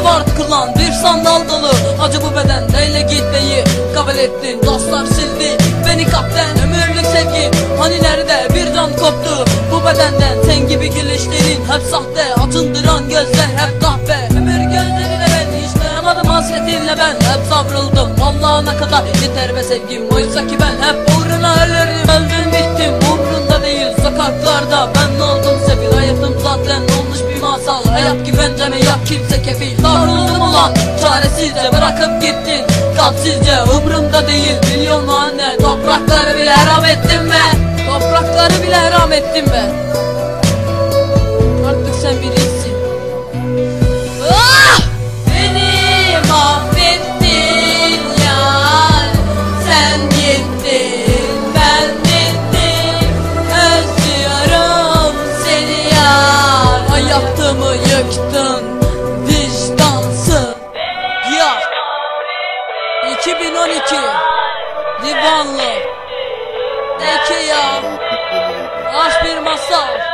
Canavar kılan bir sandal dolu Acı bu beden neyle gitmeyi kabul ettin? Dostlar sildi beni kapten ömürlük sevgi. Hani nerede bir can koptu? Bu bedenden Sen gibi gülüşlerin hep sahte Atındıran gözler hep kahve Ömür gözlerine ben hiç dayanamadım hasretinle ben. Hep savrıldım Allah'ına kadar yeter ve sevgim. Oysa ki ben hep uğruna ölürüm. Masal Hayat güvenceme yok kimse kefil. Davruldum ulan çaresizce bırakıp gittin. Kalpsizce umrumda değil milyon anne Toprakları bile haram ettim ben. Toprakları bile haram ettim ben Hayatımı yıktın vicdansın. Ya. 2012 Divanlı Peki ya. Aşk bir masal